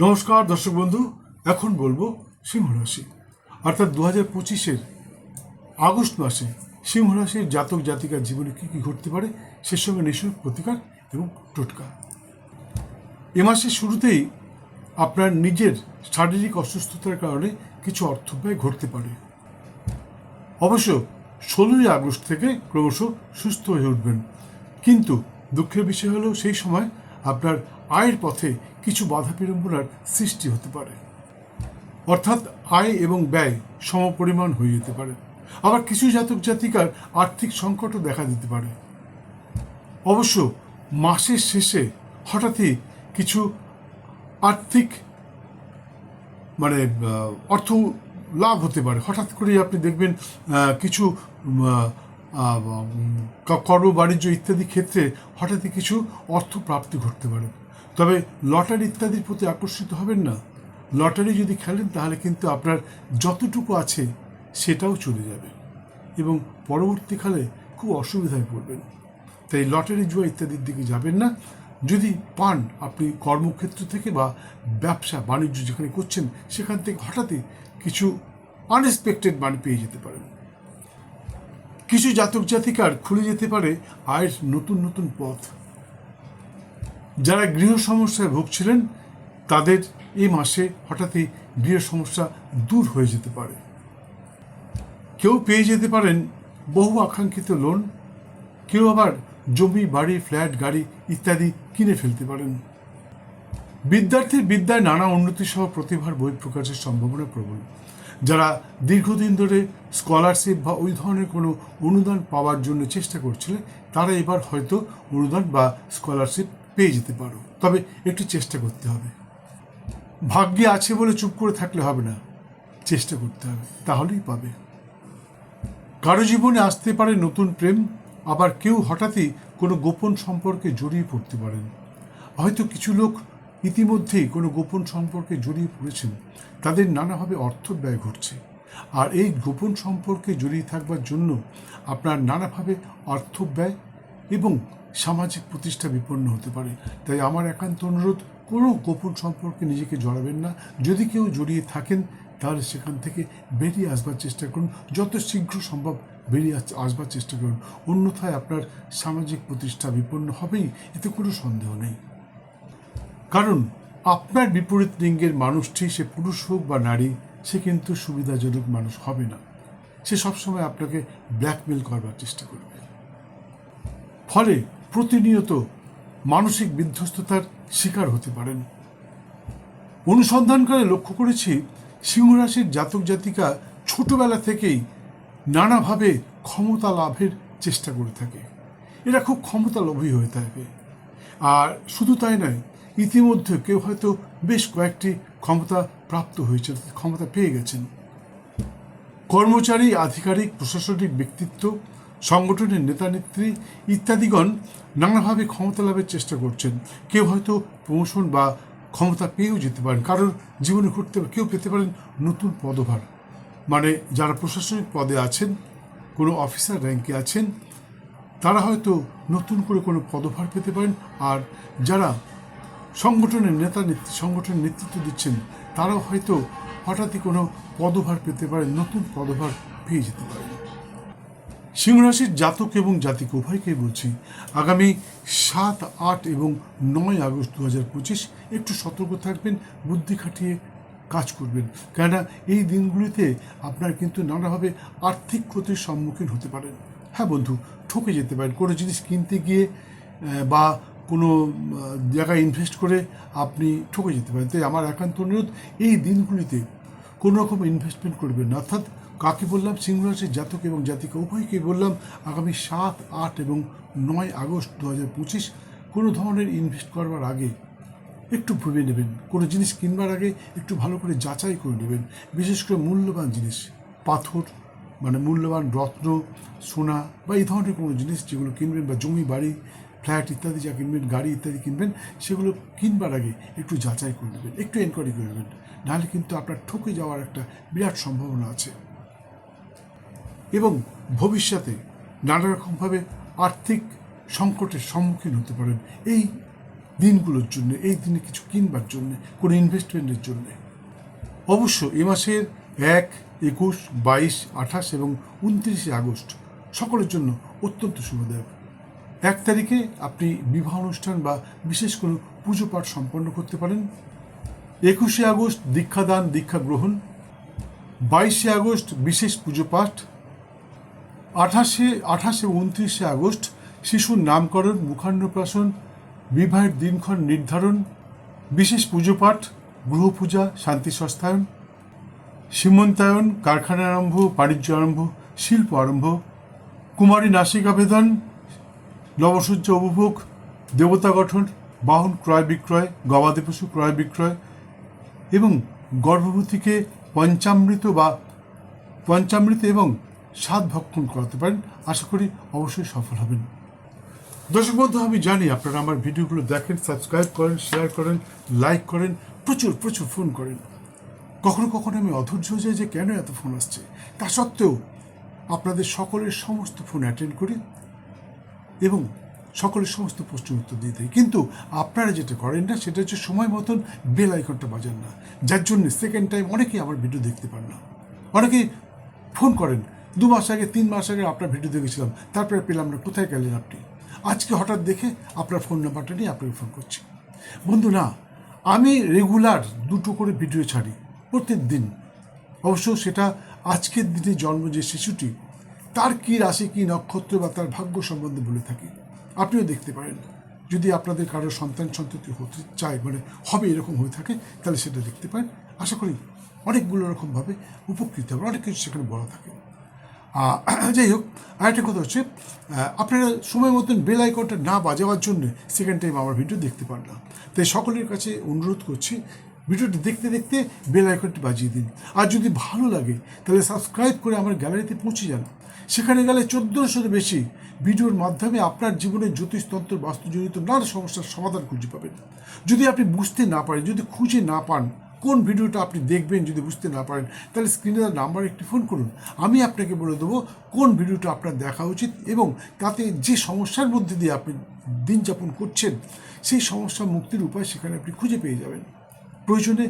নমস্কার, দর্শক বন্ধু। এখন বলব সিংহ রাশি। অর্থাৎ দু হাজার পঁচিশের আগস্ট মাসে সিংহ রাশির জাতক জাতিকার জীবনে কী কী ঘটতে পারে, সে সঙ্গে নিঃশুল্ক প্রতিকার এবং টোটকা। এ মাসের শুরুতেই আপনার নিজের শারীরিক অসুস্থতার কারণে কিছু অর্থ ব্যয় ঘটতে পারে। অবশ্য ষোলোই আগস্ট থেকে ক্রমশ সুস্থ হয়ে উঠবেন। কিন্তু দুঃখের বিষয় হলো, সেই সময় আপনার আয়ের পথে কিছু বাধা বিড়ম্বনার সৃষ্টি হতে পারে। অর্থাৎ আয় এবং ব্যয় সমপরিমাণ হয়ে যেতে পারে। আবার কিছু জাতক জাতিকার আর্থিক সংকটও দেখা দিতে পারে। অবশ্য মাসের শেষে হঠাৎই কিছু আর্থিক মানে অর্থ লাভ হতে পারে। হঠাৎ করেই আপনি দেখবেন কিছু কর্ম বাণিজ্য ইত্যাদি ক্ষেত্রে হঠাৎই কিছু অর্থ প্রাপ্তি ঘটতে পারে। তবে লটারি ইত্যাদির প্রতি আকর্ষিত হবেন না। লটারি যদি খেলেন, তাহলে কিন্তু আপনার যতটুকু আছে সেটাও চলে যাবে এবং পরবর্তীকালে খুব অসুবিধায় পড়বেন। তাই লটারি, জুয়া ইত্যাদির দিকে যাবেন না। যদি পান আপনি কর্মক্ষেত্র থেকে বা ব্যবসা, বাণিজ্য যেখানে করছেন, সেখান থেকে হঠাৎই কিছু আনএক্সপেক্টেড মানি পেয়ে যেতে পারেন। কিছু জাতক জাতিকার খুলে যেতে পারে আয়ের নতুন নতুন পথ। যারা গৃহ সমস্যায় ভুগছিলেন, তাদের এই মাসে হঠাৎই গৃহ সমস্যা দূর হয়ে যেতে পারে। কেউ পেয়ে যেতে পারেন বহু আকাঙ্ক্ষিত লোন, কেউ আবার জমি, বাড়ি, ফ্ল্যাট, গাড়ি ইত্যাদি কিনে ফেলতে পারেন। বিদ্যার্থীর বিদ্যায় নানা উন্নতি সহ প্রতিভার বই প্রকাশের সম্ভাবনা প্রবল। যারা দীর্ঘদিন ধরে স্কলারশিপ বা ওই ধরনের কোনো অনুদান পাওয়ার জন্য চেষ্টা করছিলেন তারা এবার হয়তো অনুদান বা স্কলারশিপ পেয়ে যেতে পারো। তবে একটু চেষ্টা করতে হবে। ভাগ্যে আছে বলে চুপ করে থাকলে হবে না। চেষ্টা করতে হবে, তাহলেই পাবে। কারও জীবনে আসতে পারে নতুন প্রেম, আবার কেউ হঠাৎই কোনো গোপন সম্পর্কে জড়িয়ে পড়তে পারেন। হয়তো কিছু লোক ইতিমধ্যেই কোনো গোপন সম্পর্কে জড়িয়ে পড়েছেন। তাদের নানাভাবে অর্থ ব্যয় ঘটছে। আর এই গোপন সম্পর্কে জড়িয়ে থাকবার জন্য আপনার নানাভাবে অর্থ ব্যয় এবং সামাজিক প্রতিষ্ঠা বিপন্ন হতে পারে। তাই আমার একান্ত অনুরোধ, কোনো গোপন সম্পর্কে নিজেকে জড়াবেন না। যদি কেউ জড়িয়ে থাকেন, তাহলে সেখান থেকে বেরিয়ে আসবার চেষ্টা করুন। যত শীঘ্র সম্ভব বেরিয়ে আস- আসবার চেষ্টা করুন। অন্যথায় আপনার সামাজিক প্রতিষ্ঠা বিপন্ন হবেই, এতে কোনো সন্দেহ নেই। কারণ আপনার বিপরীত লিঙ্গের মানুষটি সে পুরুষ হোক বা নারী, সে কিন্তু সুবিধাজনক মানুষ হবে না। সে সবসময় আপনাকে ব্ল্যাকমেল করবার চেষ্টা করবে। ফলে প্রতিনিয়ত মানসিক বিধ্বস্ততার শিকার হতে পারেন। অনুসন্ধানকালে লক্ষ্য করেছি, সিংহরাশির জাতক জাতিকা ছোটবেলা থেকেই নানাভাবে ক্ষমতা লাভের চেষ্টা করে থাকে। এরা খুব ক্ষমতা লোভী হয়ে থাকে। আর শুধু তাই নয় ইতিমধ্যে কেউ হয়তো বেশ কয়েকটি ক্ষমতা প্রাপ্ত হয়েছে, ক্ষমতা পেয়ে গেছেন। কর্মচারী, আধিকারিক, প্রশাসনিক ব্যক্তিত্ব, সংগঠনের নেতা নেত্রী ইত্যাদিগণ নানাভাবে ক্ষমতা লাভের চেষ্টা করছেন। কেউ হয়তো প্রমোশন বা ক্ষমতা পেয়েও যেতে পারেন, কারোর জীবনে ঘটতে কেউ পেতে পারেন নতুন পদভার। মানে যারা প্রশাসনিক পদে আছেন, কোনো অফিসার র্যাঙ্কে আছেন, তারা হয়তো নতুন করে কোনো পদভার পেতে পারেন, আর যারা সংগঠনের নেতা নেত্রী, সংগঠনের নেতৃত্ব দিচ্ছেন, তারাও হয়তো হঠাৎই কোনো পদভার পেতে পারেন, নতুন পদভার পেয়ে যেতে পারেন। সিংহরাশির জাতক এবং জাতিক উভয়কেই বলছি, আগামী সাত, আট এবং নয় আগস্ট দু হাজার পঁচিশ একটু সতর্ক থাকবেন, বুদ্ধি খাটিয়ে কাজ করবেন। কেননা এই দিনগুলিতে আপনার কিন্তু নানাভাবে আর্থিক ক্ষতির সম্মুখীন হতে পারেন। হ্যাঁ বন্ধু, ঠকে যেতে পারেন। কোনো জিনিস কিনতে গিয়ে বা কোনো জায়গায় ইনভেস্ট করে আপনি ঠকে যেতে পারেন। তাই আমার একান্ত অনুরোধ, এই দিনগুলিতে কোনো রকম ইনভেস্টমেন্ট করবেন অর্থাৎ কাকে বললাম? সিংহরাশির জাতক এবং জাতিকা উভয়কে বললাম, আগামী সাত, আট এবং নয় আগস্ট দু হাজার পঁচিশ কোনো ধরনের ইনভেস্ট করবার আগে একটু ভেবে নেবেন। কোনো জিনিস কিনবার আগে একটু ভালো করে যাচাই করে নেবেন। বিশেষ করে মূল্যবান জিনিস, পাথর মানে মূল্যবান রত্ন, সোনা বা এই ধরনের কোনো জিনিস যেগুলো কিনবেন বা জমি, বাড়ি ফ্ল্যাট ইত্যাদি যা কিনবেন, গাড়ি ইত্যাদি কিনবেন, সেগুলো কিনবার আগে একটু যাচাই করে নেবেন, একটু এনকোয়ারি করে নেবেন। নাহলে কিন্তু আপনার ঠকে যাওয়ার একটা বিরাট সম্ভাবনা আছে। এবং ভবিষ্যতে নানা রকমভাবে আর্থিক সংকটের সম্মুখীন হতে পারেন এই দিনগুলোর জন্য, এই দিনে কিছু কিনবার জন্য, কোনো ইনভেস্টমেন্টের জন্য। অবশ্য এ মাসের এক, একুশ, বাইশ, আঠাশ এবং উনত্রিশে আগস্ট সকলের জন্য অত্যন্ত শুভদায়ক। এক তারিখে আপনি বিবাহ অনুষ্ঠান বা বিশেষ কোনো পুজো পাঠ সম্পন্ন করতে পারেন। একুশে আগস্ট দীক্ষাদান, দীক্ষা গ্রহণ। বাইশে আগস্ট বিশেষ পুজো পাঠ। আঠাশে, আঠাশ উনত্রিশে আগস্ট শিশুর নামকরণ, মুখান্নপ্রাশন, বিবাহের দিনক্ষণ নির্ধারণ, বিশেষ পুজো পাঠ, গৃহপূজা, শান্তি সস্তায়ন, সীমন্তায়ন কারখানা আরম্ভ, বাণিজ্য আরম্ভ, শিল্প আরম্ভ, কুমারী নাসিক আবেদন নবসজ্জা উপভোগ, দেবতা গঠন, বাহন ক্রয় বিক্রয়, গবাদি পশু ক্রয় বিক্রয় এবং গর্ভবতীকে পঞ্চামৃত বা পঞ্চামৃত এবং স্বাদ ভক্ষণ করাতে পারেন, আশা করি অবশ্যই সফল হবেন। দর্শক বন্ধু, আমি জানি আপনারা আমার ভিডিওগুলো দেখেন সাবস্ক্রাইব করেন শেয়ার করেন লাইক করেন, প্রচুর প্রচুর ফোন করেন। কখনো কখনো আমি অধৈর্য হয়ে যাই যে কেন এত ফোন আসছে? তা সত্ত্বেও আপনাদের সকলের সমস্ত ফোন অ্যাটেন্ড করি। এবং সকলের সমস্ত প্রশ্নের উত্তর দিয়ে দেয়। কিন্তু আপনারা যেটা করেন না, সেটা হচ্ছে সময় মতন বেল আইকনটা বাজান না। যার জন্য সেকেন্ড টাইম অনেকেই আমার ভিডিও দেখতে পান না। অনেকেই ফোন করেন, দু মাস আগে, তিন মাস আগে আপনার ভিডিও দেখেছিলাম, তারপরে পেলাম না, কোথায় গেলেন আপনি? আজকে হঠাৎ দেখে আপনার ফোন নাম্বারটা নিয়ে আপনাকে ফোন করছি। বন্ধু, না, আমি রেগুলার দুটো করে ভিডিও ছাড়ি প্রত্যেক দিন অবশ্য সেটা আজকের দিনে জন্ম যে শিশুটি তার কী রাশি, কী নক্ষত্র বা তার ভাগ্য সম্বন্ধে বলে থাকি? আপনিও দেখতে পারেন। যদি আপনাদের কারও সন্তান সন্ততি হতে চায় মানে হবে এরকম হয়ে থাকে, তাহলে সেটা দেখতে পারেন। আশা করি অনেকগুলো রকমভাবে উপকৃত হবে, অনেক কিছু সেখানে বলা থাকে। যাই হোক, আরেকটা কথা হচ্ছে আপনারা সময় মতন বেল আইকনটা না বাজাবার জন্য সেকেন্ড টাইম আমার ভিডিও দেখতে পান না। তাই সকলের কাছে অনুরোধ করছি ভিডিওটি দেখতে দেখতে বেল আইকনটি বাজিয়ে দিন। আর যদি ভালো লাগে, তাহলে সাবস্ক্রাইব করে আমার গ্যালারিতে পৌঁছে যান। সেখানে গেলে চোদ্দোশোর বেশি ভিডিওর মাধ্যমে আপনার জীবনের জ্যোতিষতন্ত্র বাস্তুজনিত নানা সমস্যার সমাধান খুঁজে পাবেন। যদি আপনি বুঝতে না পারেন, যদি খুঁজে না পান, কোন ভিডিওটা আপনি দেখবেন যদি বুঝতে না পারেন, তাহলে স্ক্রিনে তার নাম্বার একটি ফোন করুন। আমি আপনাকে বলে দেবো কোন ভিডিওটা আপনার দেখা উচিত এবং তাতে যে সমস্যার মধ্যে দিয়ে আপনি দিন যাপন করছেন, সেই সমস্যা মুক্তির উপায় সেখানে আপনি খুঁজে পেয়ে যাবেন। প্রয়োজনে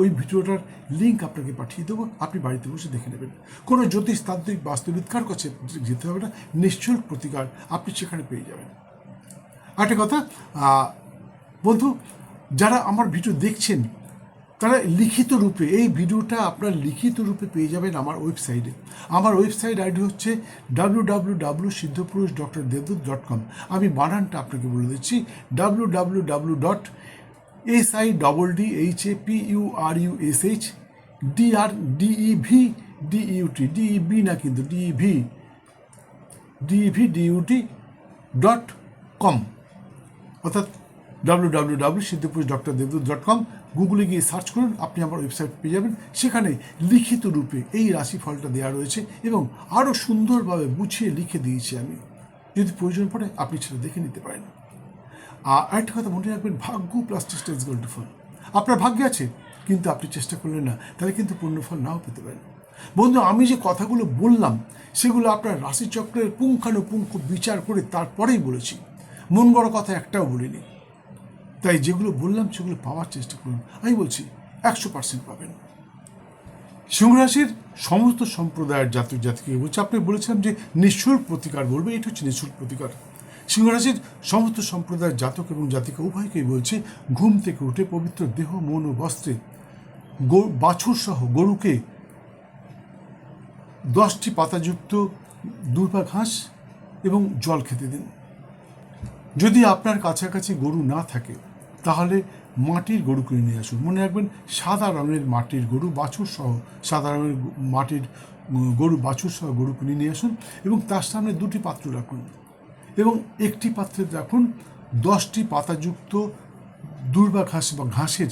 ওই ভিডিওটার লিঙ্ক আপনাকে পাঠিয়ে দেবো। আপনি বাড়িতে বসে দেখে নেবেন। কোনো জ্যোতিষতান্ত্রিক বাস্তবিদকার কাছে যেতে হবে না। নিশ্চুল্ক প্রতিকার আপনি সেখানে পেয়ে যাবেন। আরেকটা কথা বন্ধু, যারা আমার ভিডিও দেখছেন, তারা লিখিত রূপে, এই ভিডিওটা আপনার লিখিত রূপে পেয়ে যাবেন আমার ওয়েবসাইটে। আমার ওয়েবসাইট আইডি হচ্ছে W W W Siddhapurush doctor Debdut dot com. আমি বানানটা আপনাকে বলে দিচ্ছি W W W dot S I double D H A P U R U S H D R D E V D D U T D E B না কিন্তু D E V D V D U T dot com অর্থাৎ W W W Siddhapurush doctor Debdut dot com গুগলে গিয়ে search করুন, আপনি আমার website পেয়ে যাবেন। সেখানে লিখিত রূপে এই রাশিফলটা দেওয়া রয়েছে এবং আরও সুন্দরভাবে গুছিয়ে লিখে দিয়েছি আমি। যদি প্রয়োজন পড়ে, আপনি সেটা দেখে নিতে পারেন। আরেকটা কথা মনে রাখবেন, ভাগ্য প্লাস চেষ্টা ইজ গোল্ড ফল আপনার ভাগ্যে আছে, কিন্তু আপনি চেষ্টা করলেন না, তাহলে কিন্তু পূর্ণ ফল নাও পেতে পারেন। বন্ধু, আমি যে কথাগুলো বললাম, সেগুলো আপনার রাশিচক্রের পুঙ্খানুপুঙ্খ বিচার করে তারপরেই বলেছি। মন গড় কথা একটাও বলিনি। তাই যেগুলো বললাম, সেগুলো পাওয়ার চেষ্টা করুন। আমি বলছি, একশো পার্সেন্ট পাবেন। সিংহরাশির সমস্ত সম্প্রদায়ের জাতক জাতিকে বলছে, আপনি বলেছিলাম যে নিঃশুল্ক প্রতিকার বলবে, এটা হচ্ছে নিঃশুল্ক প্রতিকার। সিংহরাশির সমস্ত সম্প্রদায়ের জাতক এবং জাতিকা উভয়কেই বলছে, ঘুম থেকে উঠে পবিত্র দেহ, মন ও বস্ত্রে বাছুর সহ গরুকে দশটি পাতাযুক্ত দুর্বা ঘাস এবং জল খেতে দিন। যদি আপনার কাছাকাছি গরু না থাকে, তাহলে মাটির গরু কিনে নিয়ে আসুন। মনে রাখবেন, সাদা রঙের মাটির গরু, বাছুর সহ, সাদা রঙের মাটির গরু, বাছুর সহ গরু কিনে নিয়ে আসুন এবং তার সামনে দুটি পাত্র রাখুন। এবং একটি পাত্রে রাখুন দশটি পাতাযুক্ত দুর্বা ঘাস বা ঘাসের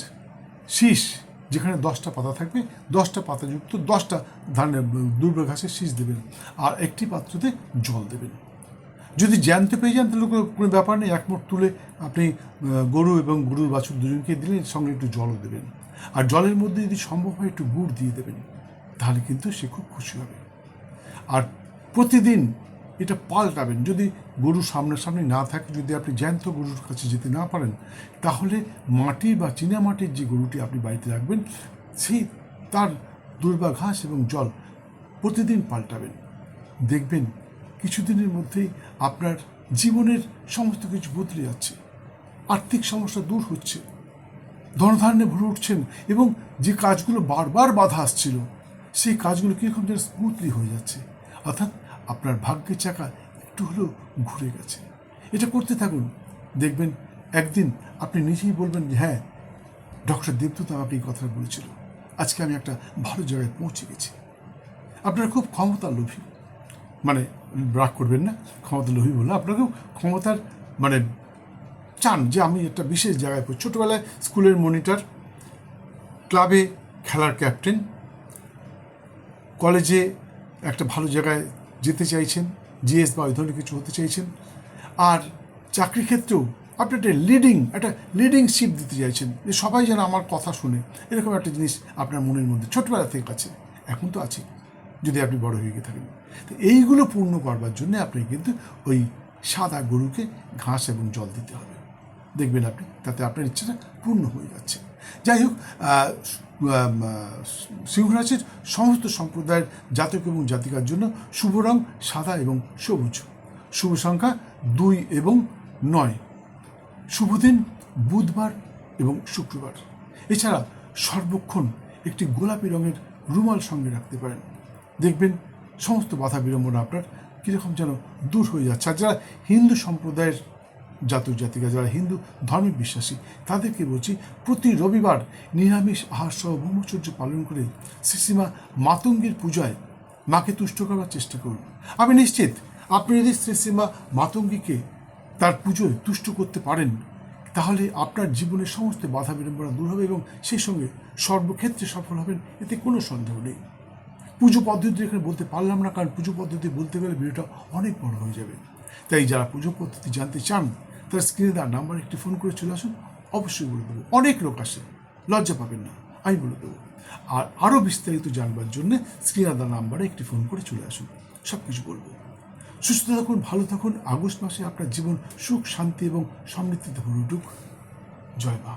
শীষ, যেখানে দশটা পাতা থাকবে, দশটা পাতাযুক্ত দশটা ধানের দুর্বা ঘাসের শীষ দেবেন আর একটি পাত্রতে জল দেবেন। যদি জ্যান্ত পেয়ে যান, তাহলে কোনো- ব্যাপার নেই। একমোট তুলে আপনি গরু এবং গরুর বাছুর দুজনকে দিলেন সঙ্গে একটু জলও দেবেন। আর জলের মধ্যে যদি সম্ভব হয়, একটু গুড় দিয়ে দেবেন, তাহলে কিন্তু সে খুব খুশি হবে। আর প্রতিদিন এটা পাল্টাবেন। যদি গরু সামনাসামনি না থাকে, যদি আপনি জ্যান্ত গরুর কাছে যেতে না পারেন, তাহলে মাটি বা চীনামাটির যে গরুটি আপনি বাড়িতে রাখবেন, সেই তার দুর্বা ঘাস এবং জল প্রতিদিন পাল্টাবেন। দেখবেন কিছুদিনের মধ্যেই আপনার জীবনের সমস্ত কিছু বদলে যাচ্ছে, আর্থিক সমস্যা দূর হচ্ছে, ধনধান্যে ভরে উঠছেন এবং যে কাজগুলো বারবার বাধা আসছিল, সেই কাজগুলো কীরকম যেন স্মুথলি হয়ে যাচ্ছে। অর্থাৎ আপনার ভাগ্যের চাকা একটু হলেও ঘুরে গেছে। এটা করতে থাকুন। দেখবেন একদিন আপনি নিজেই বলবেন যে হ্যাঁ ডক্টর দেবদূত আমাকে এই কথা বলেছিল। আজকে আমি একটা ভালো জায়গায় পৌঁছে গেছি। আপনারা খুব ক্ষমতা লোভী। মানে রাগ করবেন না ক্ষমতা লোভী বললে আপনাকেও ক্ষমতার মানে চান যে, আমি একটা বিশেষ জায়গায় পড়ি ছোটোবেলায় স্কুলের মনিটর, ক্লাবে খেলার ক্যাপ্টেন, কলেজে একটা ভালো জায়গায় যেতে চাইছেন, জিএস বা ওই ধরনের কিছু হতে চাইছেন, আর চাকরি ক্ষেত্রেও আপনি একটা লিডিং একটা লিডিংশিপ দিতে চাইছেন, যে সবাই যেন আমার কথা শুনে, এরকম একটা জিনিস আপনার মনের মধ্যে, ছোটবেলা থেকে আছে, এখন তো আছে, যদি আপনি বড় হয়ে গিয়ে থাকেন। তো এইগুলো পূর্ণ করবার জন্য আপনি কিন্তু ওই সাদা গরুকে ঘাস এবং জল দিতে হবে। দেখবেন আপনি, তাতে আপনার ইচ্ছাটা পূর্ণ হয়ে যাচ্ছে। যাই হোক আম, সমস্ত সম্প্রদায়ের জাতক এবং জাতিকার জন্য শুভ রং সাদা এবং সবুজ। শুভ সংখ্যা দুই এবং নয়। শুভ দিন বুধবার এবং শুক্রবার। এছাড়া সর্বক্ষণ একটি গোলাপি রঙের রুমাল সঙ্গে রাখতে পারেন। দেখবেন সমস্ত বাধা বিড়ম্বনা আপনার কীরকম যেন দূর হয়ে যাচ্ছে। আর যারা হিন্দু সম্প্রদায়ের জাতক জাতিকা যারা হিন্দু, ধর্মে বিশ্বাসী, তাদেরকে বলছি প্রতি রবিবার নিরামিষ আহার সহ ব্রহ্মচর্য পালন করে শ্রীসীমা মাতঙ্গীর পূজায় মাকে তুষ্ট করার চেষ্টা করুন। আমি নিশ্চিত আপনি যদি শ্রীসীমা মাতঙ্গীকে তার পুজোয় তুষ্ট করতে পারেন, তাহলে আপনার জীবনের সমস্ত বাধা বিড়ম্বনা দূর হবে এবং সেই সঙ্গে সর্বক্ষেত্রে সফল হবেন, এতে কোনো সন্দেহ নেই। পুজো পদ্ধতি এখানে বলতে পারলাম না, কারণ পুজো পদ্ধতি বলতে গেলে ভিডিওটা অনেক বড় হয়ে যাবে। তাই যারা পুজো পদ্ধতি জানতে চান, তারা স্ক্রিনে দেওয়ার নাম্বার একটি ফোন করে চলে আসুন। অবশ্যই বলে দেবো, অনেক লোক আসে, লজ্জা পাবেন না, আমি বলে দেবো। আর আরও বিস্তারিত জানবার জন্য স্ক্রিনে দেওয়ার নাম্বারে একটি ফোন করে চলে আসুন সব কিছু বলব। সুস্থ থাকুন, ভালো থাকুন, আগস্ট মাসে আপনার জীবন সুখ, শান্তি এবং সমৃদ্ধিতে ভরে উঠুক জয় মা